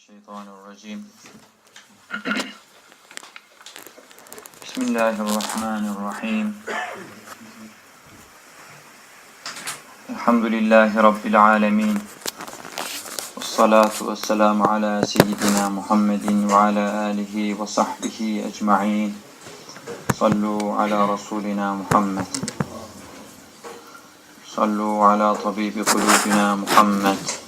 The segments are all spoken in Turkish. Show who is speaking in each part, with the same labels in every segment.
Speaker 1: الشيطان الرجيم. بسم الله الرحمن الرحيم. الحمد لله رب العالمين. والصلاة والسلام على سيدنا محمد وعلى آله وصحبه أجمعين. صلوا على رسولنا محمد. صلوا على طبيب قلوبنا محمد.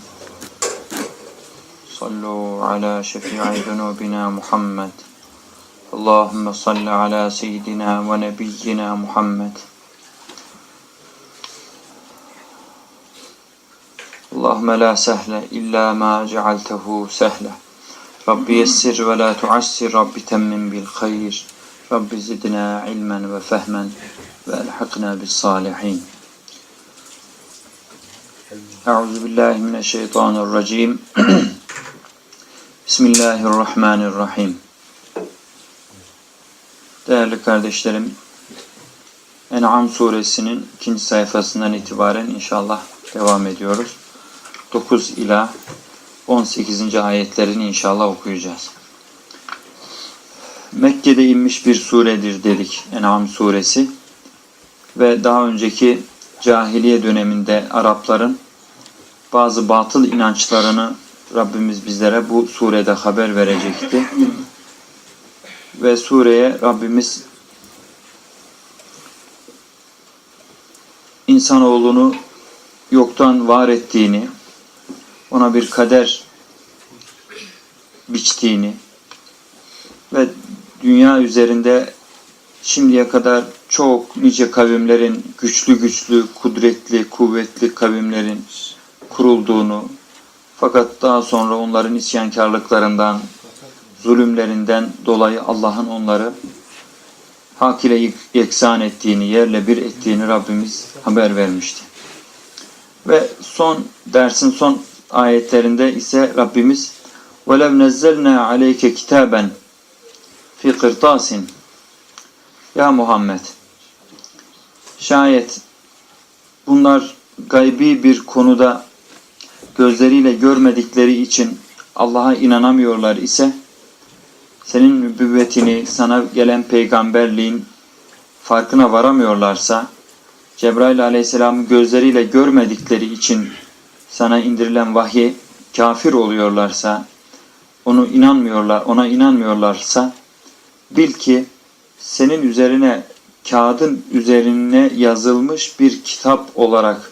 Speaker 1: صلوا على شفيع ذنوبنا محمد. اللهم صل على سيدنا ونبينا محمد. اللهم لا سهل إلا ما جعلته سهلا. رب يسر ولا تعسر رب تمم بالخير. رب زدنا علما وفهما وألحقنا بالصالحين. أعوذ بالله من الشيطان الرجيم. Bismillahirrahmanirrahim. Değerli kardeşlerim, En'am suresinin ikinci sayfasından itibaren inşallah devam ediyoruz. 9 ila 18. ayetlerini inşallah okuyacağız. Mekke'de inmiş bir suredir dedik En'am suresi ve daha önceki cahiliye döneminde Arapların bazı batıl inançlarını Rabbimiz bizlere bu surede haber verecekti. Ve sureye Rabbimiz insanoğlunu yoktan var ettiğini, ona bir kader biçtiğini ve dünya üzerinde şimdiye kadar çok nice kavimlerin güçlü güçlü, kudretli, kuvvetli kavimlerin kurulduğunu, fakat daha sonra onların isyankarlıklarından, zulümlerinden dolayı Allah'ın onları hak ile yeksan ettiğini, yerle bir ettiğini Rabbimiz haber vermişti. Ve son dersin son ayetlerinde ise Rabbimiz وَلَوْ نَزَّلْنَا عَلَيْكَ كِتَابًا fi kırtasin Ya Muhammed şayet bunlar gaybi bir konuda gözleriyle görmedikleri için Allah'a inanamıyorlar ise senin nübüvvetini, sana gelen peygamberliğin farkına varamıyorlarsa Cebrail aleyhisselamı gözleriyle görmedikleri için sana indirilen vahye kafir oluyorlarsa onu inanmıyorlar, ona inanmıyorlarsa bil ki senin üzerine kağıdın üzerine yazılmış bir kitap olarak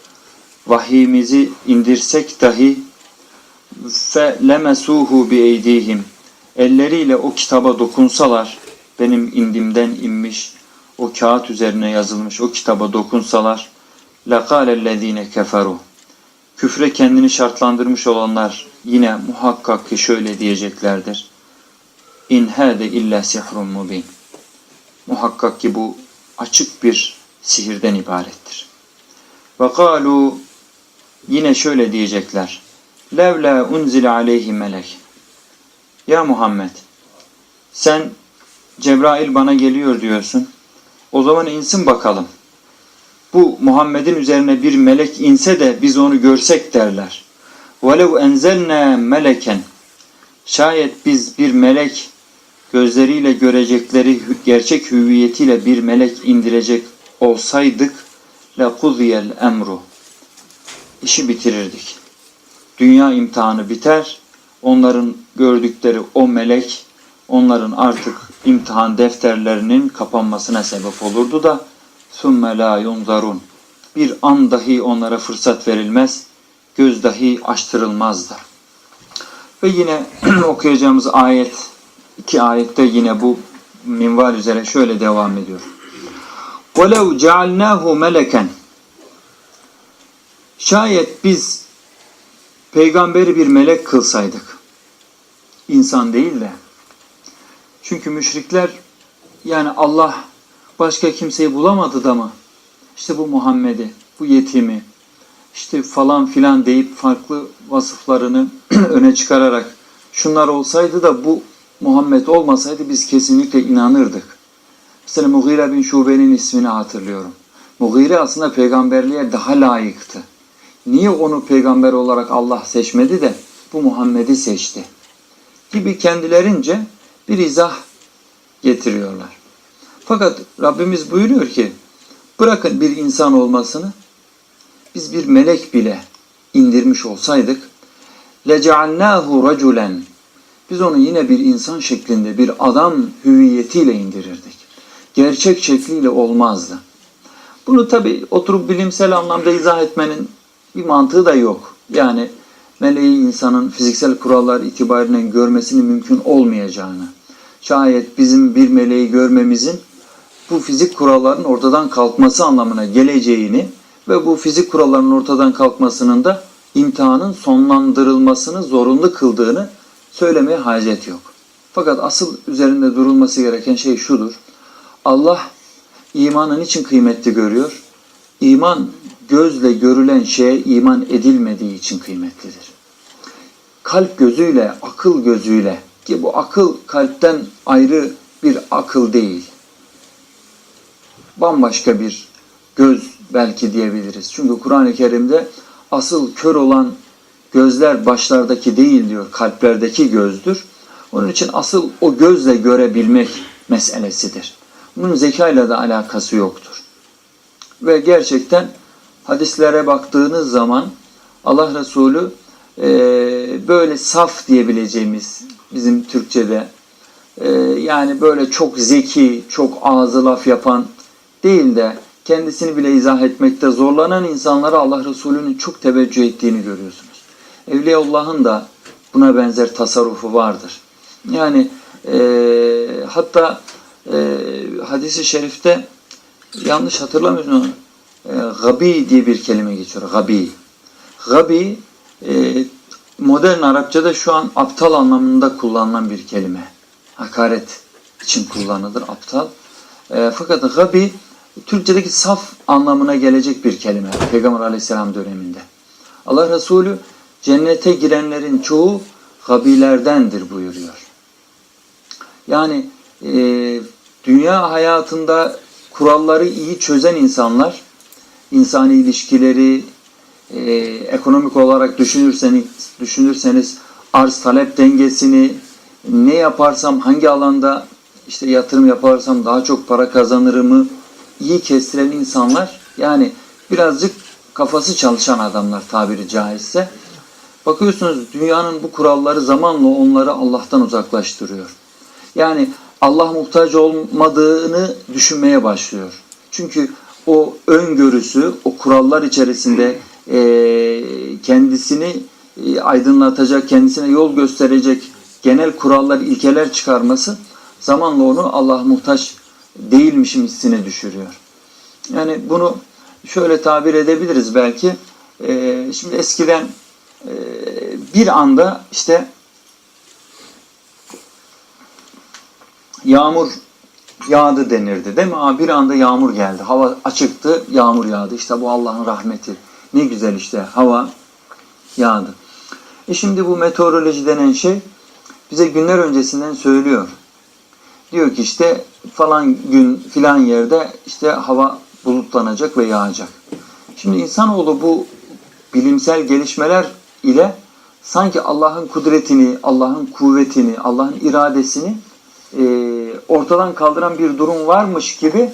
Speaker 1: vahiyimizi indirsek dahi fe lemesuhu bi eydihim. Elleriyle o kitaba dokunsalar benim indimden inmiş o kağıt üzerine yazılmış o kitaba dokunsalar lekâlellezîne keferu. Küfre kendini şartlandırmış olanlar yine muhakkak ki şöyle diyeceklerdir. İn hâde illa sihrun mubin muhakkak ki bu açık bir sihirden ibarettir. Ve kâlu Yine şöyle diyecekler. Levla unzile aleyhi melek. Ya Muhammed sen Cebrail bana geliyor diyorsun. O zaman insin bakalım. Bu Muhammed'in üzerine bir melek inse de biz onu görsek derler. وَلَوْ enzelna meleken Şayet biz bir melek gözleriyle görecekleri gerçek hüviyetiyle bir melek indirecek olsaydık لَقُضِيَ الْاَمْرُ işi bitirirdik. Dünya imtihanı biter, onların gördükleri o melek onların artık imtihan defterlerinin kapanmasına sebep olurdu da ثُمَّ لَا يُنْظَرُونَ Bir an dahi onlara fırsat verilmez, göz dahi açtırılmazdı. Ve yine okuyacağımız ayet, iki ayette yine bu minval üzere şöyle devam ediyor. وَلَوْ جَعَلْنَاهُ مَلَكًا Şayet biz peygamberi bir melek kılsaydık, insan değil de, çünkü müşrikler yani Allah başka kimseyi bulamadı da mı? İşte bu Muhammed'i, bu yetimi, işte falan filan deyip farklı vasıflarını öne çıkararak şunlar olsaydı da bu Muhammed olmasaydı biz kesinlikle inanırdık. Mesela Mughire bin Şube'nin ismini hatırlıyorum. Mughire aslında peygamberliğe daha layıktı. Niye onu peygamber olarak Allah seçmedi de bu Muhammed'i seçti? gibi kendilerince bir izah getiriyorlar. Fakat Rabbimiz buyuruyor ki bırakın bir insan olmasını biz bir melek bile indirmiş olsaydık lecealnahu raculen biz onu yine bir insan şeklinde bir adam hüviyetiyle indirirdik. Gerçek şekliyle olmazdı. Bunu tabi oturup bilimsel anlamda izah etmenin bir mantığı da yok. Yani meleği insanın fiziksel kurallar itibariyle görmesinin mümkün olmayacağını, şayet bizim bir meleği görmemizin bu fizik kuralların ortadan kalkması anlamına geleceğini ve bu fizik kuralların ortadan kalkmasının da imtihanın sonlandırılmasını zorunlu kıldığını söylemeye hacet yok. Fakat asıl üzerinde durulması gereken şey şudur. Allah imanın için kıymetli görüyor? İman gözle görülen şeye iman edilmediği için kıymetlidir. Kalp gözüyle, akıl gözüyle ki bu akıl kalpten ayrı bir akıl değil. Bambaşka bir göz belki diyebiliriz. Çünkü Kur'an-ı Kerim'de asıl kör olan gözler başlardaki değil diyor, kalplerdeki gözdür. Onun için asıl o gözle görebilmek meselesidir. Bunun zekayla da alakası yoktur. Ve gerçekten hadislere baktığınız zaman Allah Resulü e, böyle saf diyebileceğimiz bizim Türkçe'de e, yani böyle çok zeki, çok ağzı laf yapan değil de kendisini bile izah etmekte zorlanan insanlara Allah Resulü'nün çok teveccüh ettiğini görüyorsunuz. Evliyaullah'ın da buna benzer tasarrufu vardır. Yani e, hatta e, hadisi şerifte yanlış hatırlamıyorum e, gabi diye bir kelime geçiyor. Gabi. Gabi e, modern Arapçada şu an aptal anlamında kullanılan bir kelime. Hakaret için kullanılır aptal. E, fakat gabi Türkçedeki saf anlamına gelecek bir kelime. Peygamber aleyhisselam döneminde. Allah Resulü cennete girenlerin çoğu gabilerdendir buyuruyor. Yani e, dünya hayatında kuralları iyi çözen insanlar, insani ilişkileri, e, ekonomik olarak düşünürseniz, düşünürseniz arz talep dengesini, ne yaparsam hangi alanda işte yatırım yaparsam daha çok para kazanırımı iyi kestiren insanlar yani birazcık kafası çalışan adamlar tabiri caizse bakıyorsunuz dünyanın bu kuralları zamanla onları Allah'tan uzaklaştırıyor. Yani Allah muhtaç olmadığını düşünmeye başlıyor. Çünkü o öngörüsü, o kurallar içerisinde e, kendisini e, aydınlatacak, kendisine yol gösterecek genel kurallar, ilkeler çıkarması zamanla onu Allah muhtaç değilmişim hissine düşürüyor. Yani bunu şöyle tabir edebiliriz belki. E, şimdi eskiden e, bir anda işte yağmur yağdı denirdi değil mi? Aa, bir anda yağmur geldi. Hava açıktı, yağmur yağdı. İşte bu Allah'ın rahmeti. Ne güzel işte hava yağdı. E şimdi bu meteoroloji denen şey bize günler öncesinden söylüyor. Diyor ki işte falan gün filan yerde işte hava bulutlanacak ve yağacak. Şimdi insanoğlu bu bilimsel gelişmeler ile sanki Allah'ın kudretini, Allah'ın kuvvetini, Allah'ın iradesini e, ortadan kaldıran bir durum varmış gibi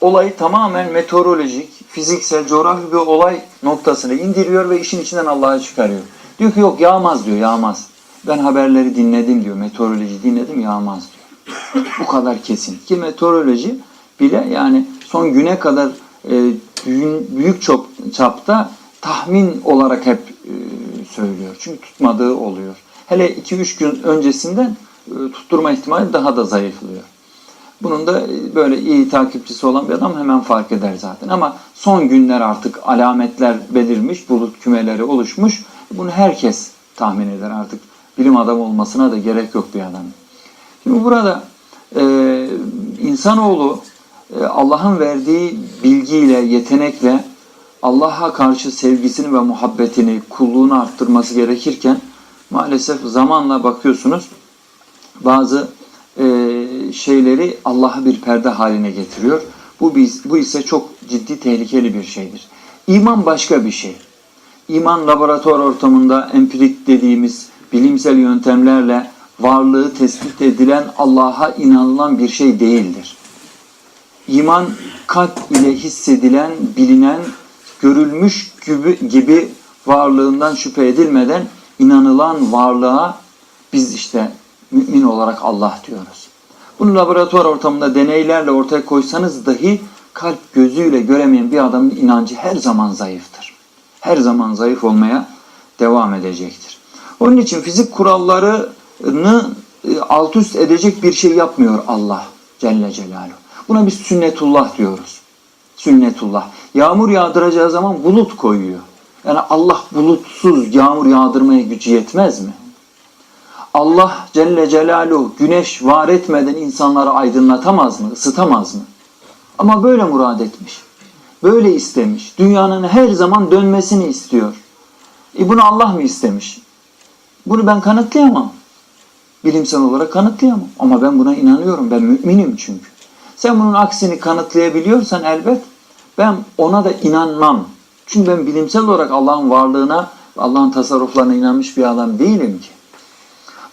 Speaker 1: olayı tamamen meteorolojik, fiziksel, coğrafi bir olay noktasına indiriyor ve işin içinden Allah'a çıkarıyor. Diyor ki yok yağmaz diyor, yağmaz. Ben haberleri dinledim diyor, meteoroloji dinledim yağmaz diyor. Bu kadar kesin. Ki meteoroloji bile yani son güne kadar e, büyük çok çapta tahmin olarak hep e, söylüyor. Çünkü tutmadığı oluyor. Hele 2-3 gün öncesinden tutturma ihtimali daha da zayıflıyor. Bunun da e, böyle iyi takipçisi olan bir adam hemen fark eder zaten. Ama son günler artık alametler belirmiş, bulut kümeleri oluşmuş. Bunu herkes tahmin eder artık. Bilim adamı olmasına da gerek yok bir adamın. Şimdi burada e, insanoğlu e, Allah'ın verdiği bilgiyle, yetenekle Allah'a karşı sevgisini ve muhabbetini, kulluğunu arttırması gerekirken maalesef zamanla bakıyorsunuz bazı e, şeyleri Allah'a bir perde haline getiriyor. Bu, bu ise çok ciddi tehlikeli bir şeydir. İman başka bir şey. İman laboratuvar ortamında empirik dediğimiz bilimsel yöntemlerle varlığı tespit edilen Allah'a inanılan bir şey değildir. İman kalp ile hissedilen, bilinen, görülmüş gibi, gibi varlığından şüphe edilmeden inanılan varlığa biz işte mümin olarak Allah diyoruz. Bunu laboratuvar ortamında deneylerle ortaya koysanız dahi kalp gözüyle göremeyen bir adamın inancı her zaman zayıftır. Her zaman zayıf olmaya devam edecektir. Onun için fizik kurallarını e, alt üst edecek bir şey yapmıyor Allah Celle Celaluhu. Buna biz sünnetullah diyoruz. Sünnetullah. Yağmur yağdıracağı zaman bulut koyuyor. Yani Allah bulutsuz yağmur yağdırmaya gücü yetmez mi? Allah Celle Celaluhu güneş var etmeden insanları aydınlatamaz mı, ısıtamaz mı? Ama böyle murad etmiş. Böyle istemiş. Dünyanın her zaman dönmesini istiyor. E bunu Allah mı istemiş? Bunu ben kanıtlayamam. Bilimsel olarak kanıtlayamam. Ama ben buna inanıyorum. Ben müminim çünkü. Sen bunun aksini kanıtlayabiliyorsan elbet ben ona da inanmam. Çünkü ben bilimsel olarak Allah'ın varlığına, Allah'ın tasarruflarına inanmış bir adam değilim ki.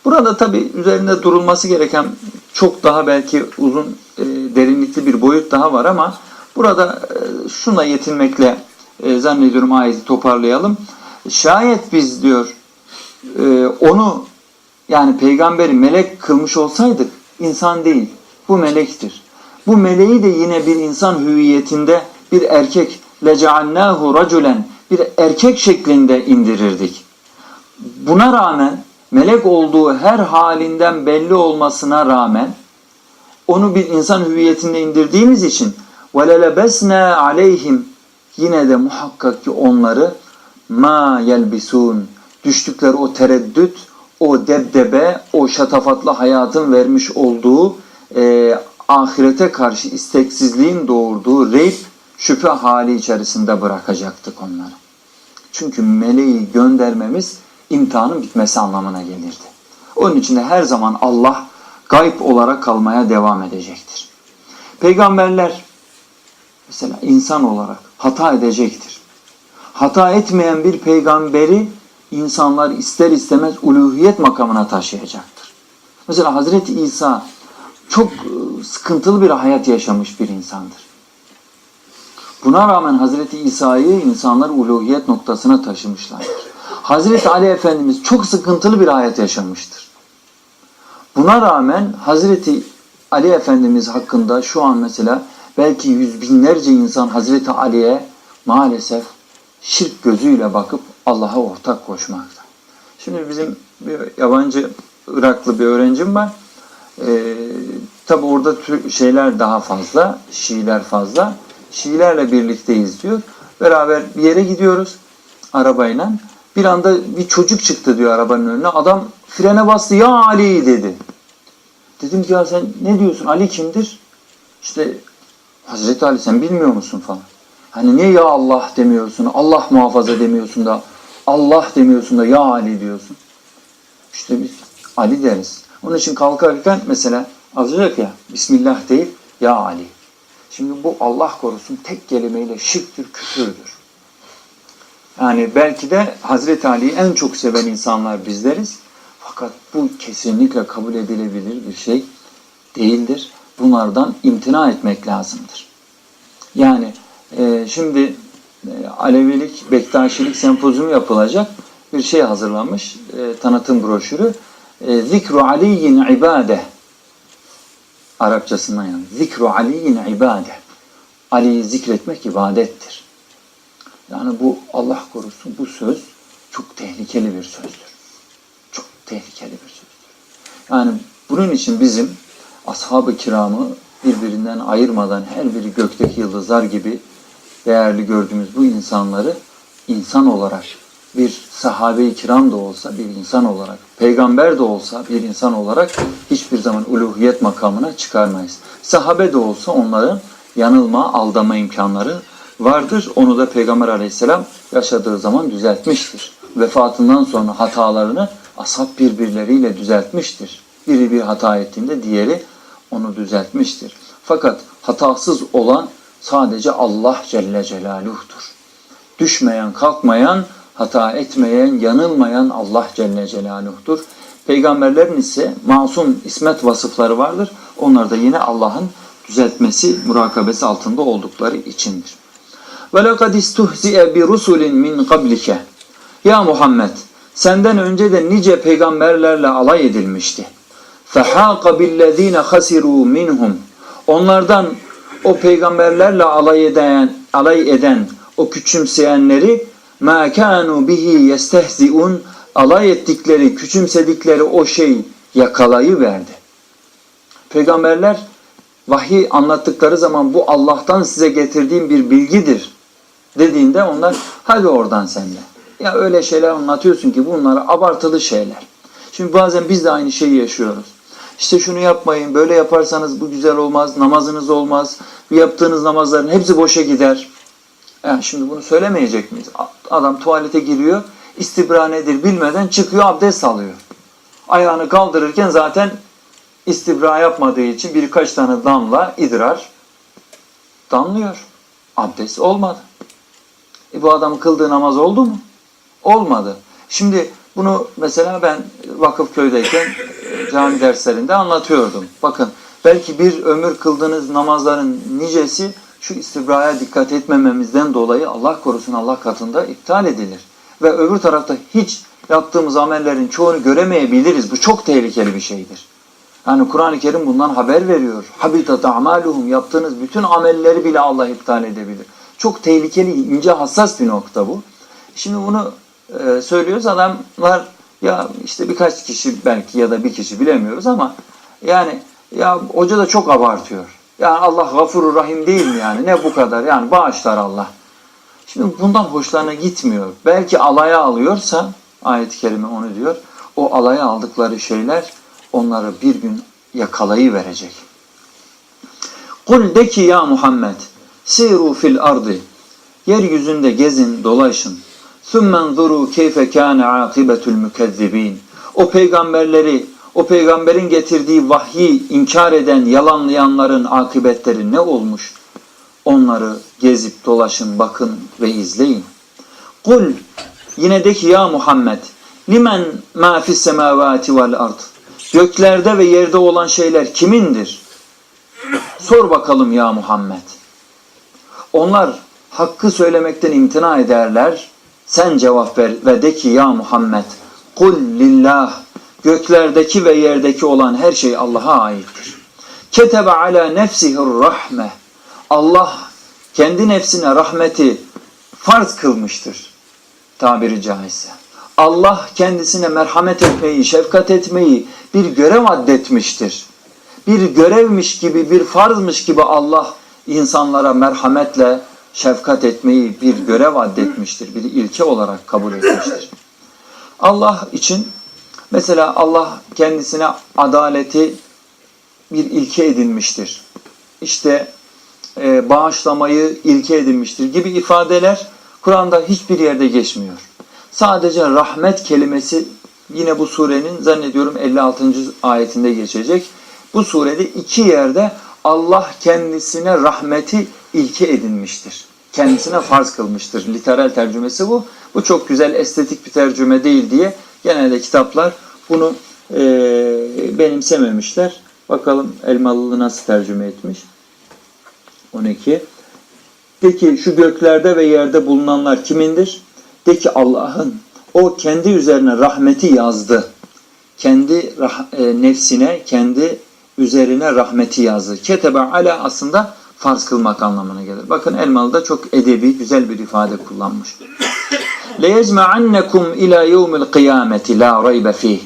Speaker 1: Burada tabi üzerinde durulması gereken çok daha belki uzun, e, derinlikli bir boyut daha var ama burada e, şuna yetinmekle e, zannediyorum ayeti toparlayalım. Şayet biz diyor e, onu yani peygamberi melek kılmış olsaydık insan değil. Bu melektir. Bu meleği de yine bir insan hüviyetinde bir erkek leceannahu raculen bir erkek şeklinde indirirdik. Buna rağmen melek olduğu her halinden belli olmasına rağmen onu bir insan hüviyetinde indirdiğimiz için وَلَلَبَسْنَا aleyhim yine de muhakkak ki onları ma yelbisun düştükleri o tereddüt, o debdebe, o şatafatlı hayatın vermiş olduğu e, ahirete karşı isteksizliğin doğurduğu reyb, şüphe hali içerisinde bırakacaktık onları. Çünkü meleği göndermemiz imtihanın bitmesi anlamına gelirdi. Onun için de her zaman Allah gayb olarak kalmaya devam edecektir. Peygamberler mesela insan olarak hata edecektir. Hata etmeyen bir peygamberi insanlar ister istemez uluhiyet makamına taşıyacaktır. Mesela Hazreti İsa çok e, sıkıntılı bir hayat yaşamış bir insandır. Buna rağmen Hazreti İsa'yı insanlar uluhiyet noktasına taşımışlardır. Hazreti Ali Efendimiz çok sıkıntılı bir hayat yaşamıştır. Buna rağmen Hazreti Ali Efendimiz hakkında şu an mesela belki yüz binlerce insan Hazreti Ali'ye maalesef şirk gözüyle bakıp Allah'a ortak koşmakta. Şimdi bizim bir yabancı Iraklı bir öğrencim var. Ee, Tabi orada şeyler daha fazla, Şiiler fazla. Şiilerle birlikteyiz diyor. Beraber bir yere gidiyoruz arabayla. Bir anda bir çocuk çıktı diyor arabanın önüne. Adam frene bastı ya Ali dedi. Dedim ki ya sen ne diyorsun Ali kimdir? İşte Hazreti Ali sen bilmiyor musun falan. Hani niye ya Allah demiyorsun, Allah muhafaza demiyorsun da Allah demiyorsun da ya Ali diyorsun. İşte biz Ali deriz. Onun için kalkarken mesela az önce ya Bismillah değil ya Ali. Şimdi bu Allah korusun tek kelimeyle şirktir, küfürdür. Yani belki de Hazreti Ali'yi en çok seven insanlar bizleriz. Fakat bu kesinlikle kabul edilebilir bir şey değildir. Bunlardan imtina etmek lazımdır. Yani e, şimdi e, Alevilik, Bektaşilik sempozyumu yapılacak bir şey hazırlanmış. E, tanıtım broşürü. E, Zikru Aliyin ibade. Arapçasından yani. Zikru Aliyin ibade. Ali'yi zikretmek ibadettir. Yani bu Allah korusun bu söz çok tehlikeli bir sözdür. Çok tehlikeli bir sözdür. Yani bunun için bizim ashab-ı kiramı birbirinden ayırmadan her biri gökteki yıldızlar gibi değerli gördüğümüz bu insanları insan olarak bir sahabe-i kiram da olsa bir insan olarak, peygamber de olsa bir insan olarak hiçbir zaman uluhiyet makamına çıkarmayız. Sahabe de olsa onların yanılma, aldama imkanları vardır. Onu da Peygamber aleyhisselam yaşadığı zaman düzeltmiştir. Vefatından sonra hatalarını ashab birbirleriyle düzeltmiştir. Biri bir hata ettiğinde diğeri onu düzeltmiştir. Fakat hatasız olan sadece Allah Celle Celaluh'tur. Düşmeyen, kalkmayan, hata etmeyen, yanılmayan Allah Celle Celaluh'tur. Peygamberlerin ise masum ismet vasıfları vardır. Onlar da yine Allah'ın düzeltmesi, murakabesi altında oldukları içindir. Ve lekad istuhzi'e bi rusulin min qablike. Ya Muhammed, senden önce de nice peygamberlerle alay edilmişti. Fehaqa billezine hasiru minhum. Onlardan o peygamberlerle alay eden, alay eden o küçümseyenleri ma kanu bihi yestehziun alay ettikleri, küçümsedikleri o şey yakalayıverdi. Peygamberler vahiy anlattıkları zaman bu Allah'tan size getirdiğim bir bilgidir dediğinde onlar hadi oradan sen de. Ya öyle şeyler anlatıyorsun ki bunlar abartılı şeyler. Şimdi bazen biz de aynı şeyi yaşıyoruz. İşte şunu yapmayın, böyle yaparsanız bu güzel olmaz, namazınız olmaz, yaptığınız namazların hepsi boşa gider. Yani şimdi bunu söylemeyecek miyiz? Adam tuvalete giriyor, istibra nedir bilmeden çıkıyor, abdest alıyor. Ayağını kaldırırken zaten istibra yapmadığı için birkaç tane damla idrar damlıyor. Abdest olmadı. E bu adamın kıldığı namaz oldu mu? Olmadı. Şimdi bunu mesela ben Vakıfköy'deyken e, cami derslerinde anlatıyordum. Bakın belki bir ömür kıldığınız namazların nicesi şu istibraya dikkat etmememizden dolayı Allah korusun Allah katında iptal edilir. Ve öbür tarafta hiç yaptığımız amellerin çoğunu göremeyebiliriz. Bu çok tehlikeli bir şeydir. Yani Kur'an-ı Kerim bundan haber veriyor. Habitat amaluhum yaptığınız bütün amelleri bile Allah iptal edebilir. Çok tehlikeli, ince, hassas bir nokta bu. Şimdi bunu e, söylüyoruz. Adamlar ya işte birkaç kişi belki ya da bir kişi bilemiyoruz ama yani ya hoca da çok abartıyor. Yani Allah gafuru rahim değil mi yani? Ne bu kadar? Yani bağışlar Allah. Şimdi bundan hoşlarına gitmiyor. Belki alaya alıyorsa ayet-i kerime onu diyor. O alaya aldıkları şeyler onları bir gün yakalayıverecek. Kul de ki ya Muhammed siru fil ardı yeryüzünde gezin dolaşın. Summen zuru keyfe kâne âkibetul mükezzibin. O peygamberleri, o peygamberin getirdiği vahyi inkar eden, yalanlayanların akıbetleri ne olmuş? Onları gezip dolaşın, bakın ve izleyin. Kul yine de ki ya Muhammed limen ma fis semavati vel ard. Göklerde ve yerde olan şeyler kimindir? Sor bakalım ya Muhammed. Onlar hakkı söylemekten imtina ederler. Sen cevap ver ve de ki ya Muhammed kul lillah göklerdeki ve yerdeki olan her şey Allah'a aittir. Ketebe ala nefsihir rahme. Allah kendi nefsine rahmeti farz kılmıştır tabiri caizse. Allah kendisine merhamet etmeyi, şefkat etmeyi bir görev addetmiştir. Bir görevmiş gibi, bir farzmış gibi Allah insanlara merhametle şefkat etmeyi bir görev addetmiştir. Bir ilke olarak kabul etmiştir. Allah için mesela Allah kendisine adaleti bir ilke edinmiştir. İşte e, bağışlamayı ilke edinmiştir gibi ifadeler Kur'an'da hiçbir yerde geçmiyor. Sadece rahmet kelimesi yine bu surenin zannediyorum 56. ayetinde geçecek. Bu surede iki yerde Allah kendisine rahmeti ilke edinmiştir. Kendisine farz kılmıştır. Literal tercümesi bu. Bu çok güzel estetik bir tercüme değil diye genelde kitaplar bunu e, benimsememişler. Bakalım Elmalılı nasıl tercüme etmiş. 12. De ki şu göklerde ve yerde bulunanlar kimindir? De ki Allah'ın. O kendi üzerine rahmeti yazdı. Kendi rah, e, nefsine, kendi üzerine rahmeti yazdı. Ketebe ala aslında farz kılmak anlamına gelir. Bakın Elmalı da çok edebi, güzel bir ifade kullanmış. لَيَجْمَعَنَّكُمْ اِلَى يَوْمِ الْقِيَامَةِ لَا رَيْبَ ف۪يهِ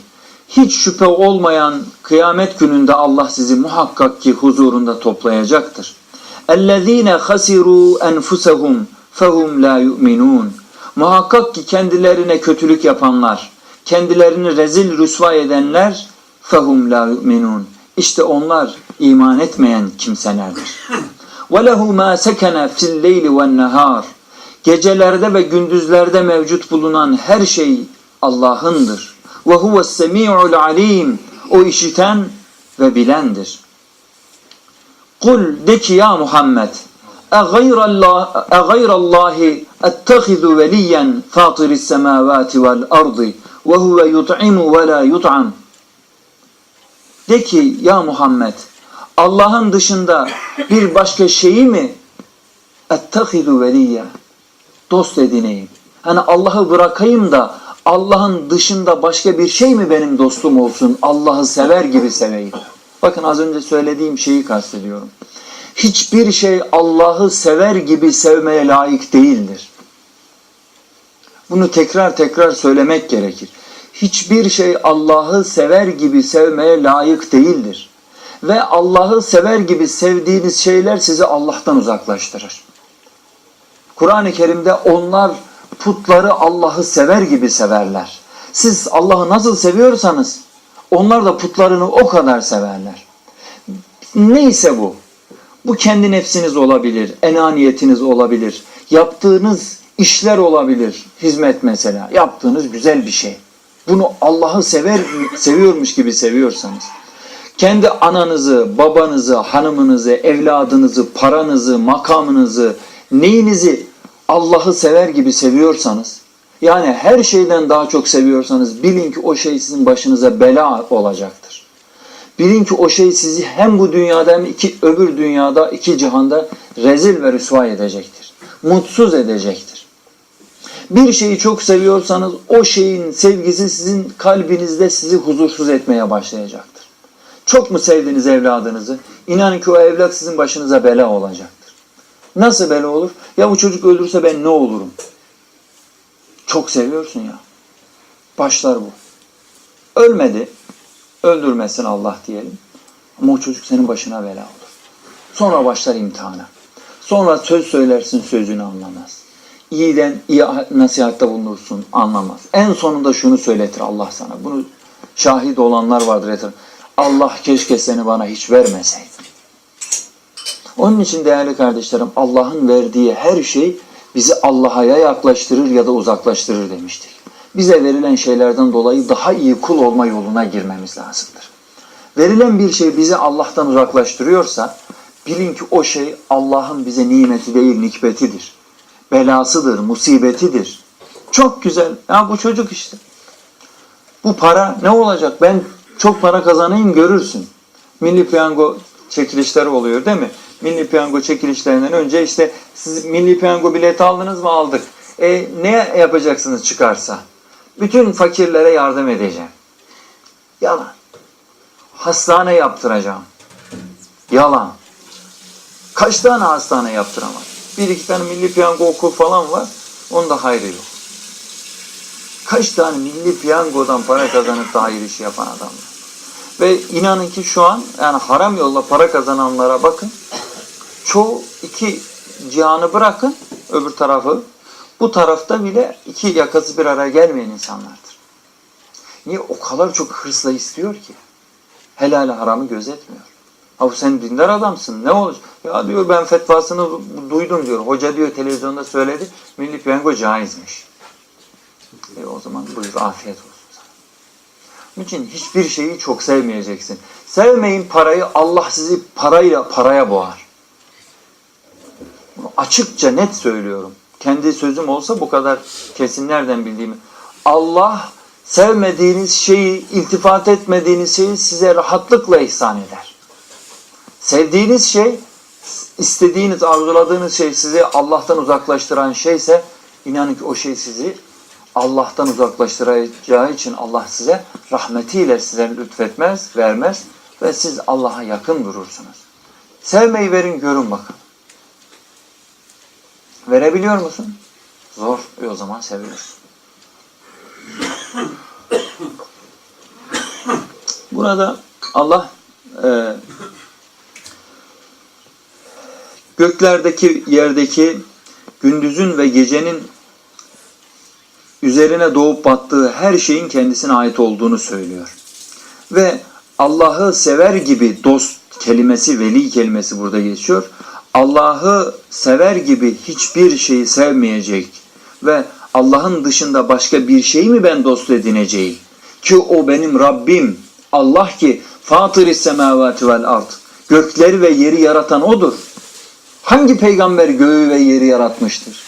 Speaker 1: Hiç şüphe olmayan kıyamet gününde Allah sizi muhakkak ki huzurunda toplayacaktır. اَلَّذ۪ينَ خَسِرُوا أَنْفُسَهُمْ فَهُمْ لَا يُؤْمِنُونَ Muhakkak ki kendilerine kötülük yapanlar, kendilerini rezil rüsva edenler فَهُمْ لَا يُؤْمِنُونَ İşte onlar iman etmeyen kimselerdir. وَلَهُ مَا سَكَنَ فِي اللَّيْلِ وَالنَّهَارِ Gecelerde ve gündüzlerde mevcut bulunan her şey Allah'ındır. وَهُوَ السَّمِيعُ الْعَلِيمُ O işiten ve bilendir. Kul de ki ya Muhammed اَغَيْرَ اللّٰهِ اَتَّخِذُ وَلِيًّا فَاطِرِ السَّمَاوَاتِ وَالْأَرْضِ وَهُوَ يُطْعِمُ وَلَا يُطْعَمُ de ki ya Muhammed Allah'ın dışında bir başka şeyi mi ettehidu veliyya dost edineyim. Hani Allah'ı bırakayım da Allah'ın dışında başka bir şey mi benim dostum olsun? Allah'ı sever gibi seveyim. Bakın az önce söylediğim şeyi kastediyorum. Hiçbir şey Allah'ı sever gibi sevmeye layık değildir. Bunu tekrar tekrar söylemek gerekir. Hiçbir şey Allah'ı sever gibi sevmeye layık değildir. Ve Allah'ı sever gibi sevdiğiniz şeyler sizi Allah'tan uzaklaştırır. Kur'an-ı Kerim'de onlar putları Allah'ı sever gibi severler. Siz Allah'ı nasıl seviyorsanız onlar da putlarını o kadar severler. Neyse bu. Bu kendi nefsiniz olabilir, enaniyetiniz olabilir, yaptığınız işler olabilir, hizmet mesela, yaptığınız güzel bir şey. Bunu Allah'ı sever, seviyormuş gibi seviyorsanız, kendi ananızı, babanızı, hanımınızı, evladınızı, paranızı, makamınızı, neyinizi Allah'ı sever gibi seviyorsanız, yani her şeyden daha çok seviyorsanız bilin ki o şey sizin başınıza bela olacaktır. Bilin ki o şey sizi hem bu dünyada hem iki öbür dünyada, iki cihanda rezil ve rüsva edecektir. Mutsuz edecektir. Bir şeyi çok seviyorsanız o şeyin sevgisi sizin kalbinizde sizi huzursuz etmeye başlayacaktır. Çok mu sevdiniz evladınızı? İnanın ki o evlat sizin başınıza bela olacaktır. Nasıl bela olur? Ya bu çocuk öldürse ben ne olurum? Çok seviyorsun ya. Başlar bu. Ölmedi. Öldürmesin Allah diyelim. Ama o çocuk senin başına bela olur. Sonra başlar imtihana. Sonra söz söylersin sözünü anlamaz. İyiden iyi nasihatte bulunursun anlamaz. En sonunda şunu söyletir Allah sana. Bunu şahit olanlar vardır. Yeter. Allah keşke seni bana hiç vermeseydi. Onun için değerli kardeşlerim Allah'ın verdiği her şey bizi Allah'a ya yaklaştırır ya da uzaklaştırır demiştik. Bize verilen şeylerden dolayı daha iyi kul olma yoluna girmemiz lazımdır. Verilen bir şey bizi Allah'tan uzaklaştırıyorsa bilin ki o şey Allah'ın bize nimeti değil nikbetidir. Belasıdır, musibetidir. Çok güzel. Ya bu çocuk işte. Bu para ne olacak? Ben çok para kazanayım görürsün. Milli piyango çekilişleri oluyor değil mi? Milli piyango çekilişlerinden önce işte siz milli piyango bileti aldınız mı? Aldık. E, ne yapacaksınız çıkarsa? Bütün fakirlere yardım edeceğim. Yalan. Hastane yaptıracağım. Yalan. Kaç tane hastane yaptıramaz? Bir iki tane milli piyango okul falan var. Onda hayrı yok. Kaç tane milli piyangodan para kazanıp da hayır işi yapan adamlar. Ve inanın ki şu an yani haram yolla para kazananlara bakın. Çoğu iki cihanı bırakın öbür tarafı. Bu tarafta bile iki yakası bir araya gelmeyen insanlardır. Niye? O kadar çok hırsla istiyor ki. Helal haramı gözetmiyor. Ha sen dindar adamsın ne olur? Ya diyor ben fetvasını duydum diyor. Hoca diyor televizyonda söyledi. Milli piyango caizmiş. E o zaman buyur afiyet olsun sana. Onun için hiçbir şeyi çok sevmeyeceksin. Sevmeyin parayı Allah sizi parayla paraya boğar. Bunu açıkça net söylüyorum. Kendi sözüm olsa bu kadar kesin nereden bildiğimi. Allah sevmediğiniz şeyi, iltifat etmediğiniz şeyi size rahatlıkla ihsan eder. Sevdiğiniz şey, istediğiniz, arzuladığınız şey sizi Allah'tan uzaklaştıran şeyse inanın ki o şey sizi Allah'tan uzaklaştıracağı için Allah size rahmetiyle size lütfetmez, vermez ve siz Allah'a yakın durursunuz. Sevmeyi verin görün bakın. Verebiliyor musun? Zor. E o zaman seviyorsun. Burada Allah e, göklerdeki yerdeki gündüzün ve gecenin üzerine doğup battığı her şeyin kendisine ait olduğunu söylüyor. Ve Allah'ı sever gibi dost kelimesi, veli kelimesi burada geçiyor. Allah'ı sever gibi hiçbir şeyi sevmeyecek ve Allah'ın dışında başka bir şeyi mi ben dost edineceğim? Ki o benim Rabbim. Allah ki Fatır-ı semavati vel ard. Gökleri ve yeri yaratan odur. Hangi peygamber göğü ve yeri yaratmıştır?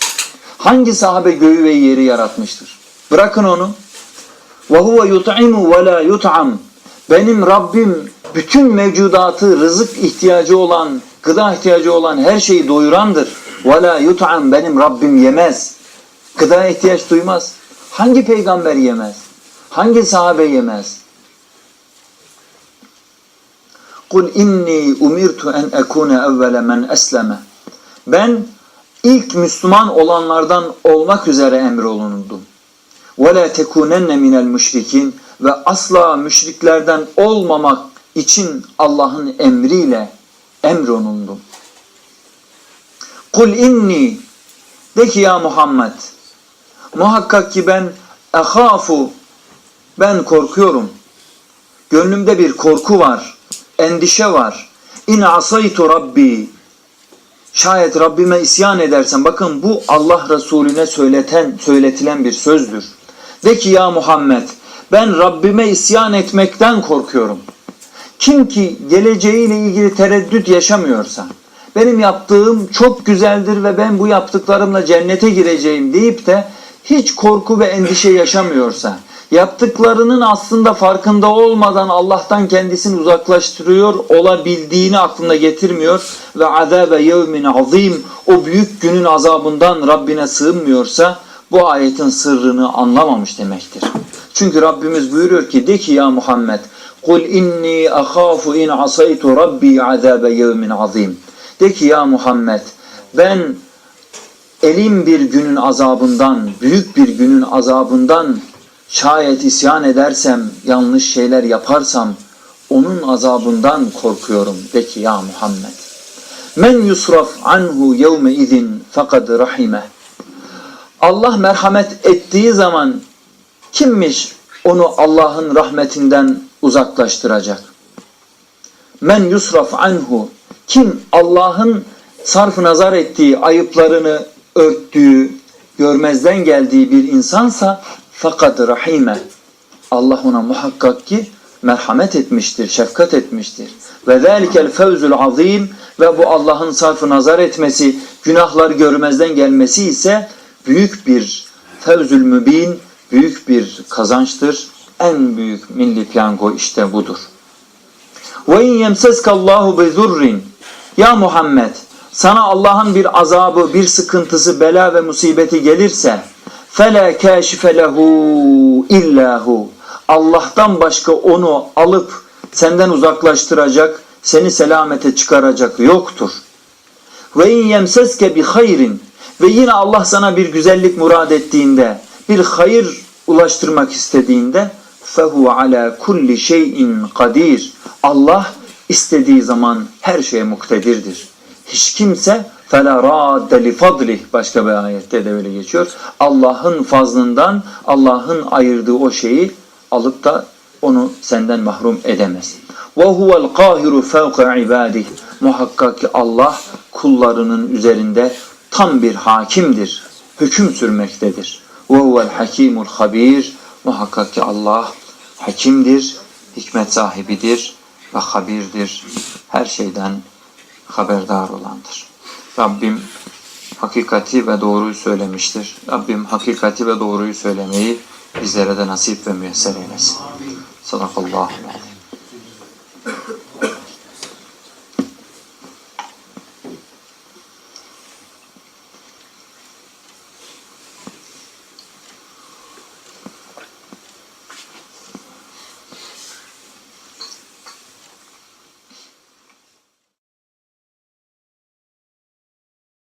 Speaker 1: Hangi sahabe göğü ve yeri yaratmıştır? Bırakın onu. Ve huve yut'imu ve la yut'am. Benim Rabbim bütün mevcudatı rızık ihtiyacı olan, gıda ihtiyacı olan her şeyi doyurandır. وَلَا يُطْعَمْ Benim Rabbim yemez. Gıda ihtiyaç duymaz. Hangi peygamber yemez? Hangi sahabe yemez? Kul inni umirtu en ekune evvele men esleme. ben ilk Müslüman olanlardan olmak üzere emrolunundum. La tekunenne minel müşrikin ve asla müşriklerden olmamak için Allah'ın emriyle emrolundum. Kul inni de ki ya Muhammed muhakkak ki ben ehafu ben korkuyorum. Gönlümde bir korku var, endişe var. İn asaytu rabbi Şayet Rabbime isyan edersen bakın bu Allah Resulüne söyleten söyletilen bir sözdür. De ki ya Muhammed ben Rabbime isyan etmekten korkuyorum. Kim ki geleceğiyle ilgili tereddüt yaşamıyorsa, benim yaptığım çok güzeldir ve ben bu yaptıklarımla cennete gireceğim deyip de hiç korku ve endişe yaşamıyorsa, yaptıklarının aslında farkında olmadan Allah'tan kendisini uzaklaştırıyor olabildiğini aklına getirmiyor ve azabe yevmin azim o büyük günün azabından Rabbine sığınmıyorsa bu ayetin sırrını anlamamış demektir. Çünkü Rabbimiz buyuruyor ki de ki ya Muhammed Kul inni ahafu in asaytu rabbi azabe yevmin azim. De ki ya Muhammed ben elim bir günün azabından, büyük bir günün azabından şayet isyan edersem, yanlış şeyler yaparsam onun azabından korkuyorum. De ki ya Muhammed. Men yusraf anhu yevme izin fekad rahime. Allah merhamet ettiği zaman kimmiş onu Allah'ın rahmetinden uzaklaştıracak? Men yusraf anhu kim Allah'ın sarf nazar ettiği, ayıplarını örttüğü, görmezden geldiği bir insansa fakat rahime. Allah ona muhakkak ki merhamet etmiştir, şefkat etmiştir. Ve zelikel fevzul azim ve bu Allah'ın sarfı nazar etmesi, günahlar görmezden gelmesi ise büyük bir fevzül mübin, büyük bir kazançtır. En büyük milli piyango işte budur. Ve in yemseska Allahu bi zurrin ya Muhammed sana Allah'ın bir azabı, bir sıkıntısı, bela ve musibeti gelirse فَلَا كَاشِفَ لَهُ اِلَّا هُ Allah'tan başka onu alıp senden uzaklaştıracak, seni selamete çıkaracak yoktur. Ve in yemseske bi hayrin ve yine Allah sana bir güzellik murad ettiğinde, bir hayır ulaştırmak istediğinde fehu ala kulli şeyin kadir. Allah istediği zaman her şeye muktedirdir. Hiç kimse فَلَا رَادَّ لِفَضْلِهِ Başka bir ayette de öyle geçiyor. Allah'ın fazlından, Allah'ın ayırdığı o şeyi alıp da onu senden mahrum edemez. وَهُوَ الْقَاهِرُ فَوْقَ عِبَادِهِ Muhakkak ki Allah kullarının üzerinde tam bir hakimdir, hüküm sürmektedir. وَهُوَ الْحَكِيمُ الْخَبِيرُ Muhakkak ki Allah hakimdir, hikmet sahibidir ve habirdir. Her şeyden haberdar olandır. Rabbim hakikati ve doğruyu söylemiştir. Rabbim hakikati ve doğruyu söylemeyi bizlere de nasip ve müyesser eylesin. Sadakallahu aleyhi.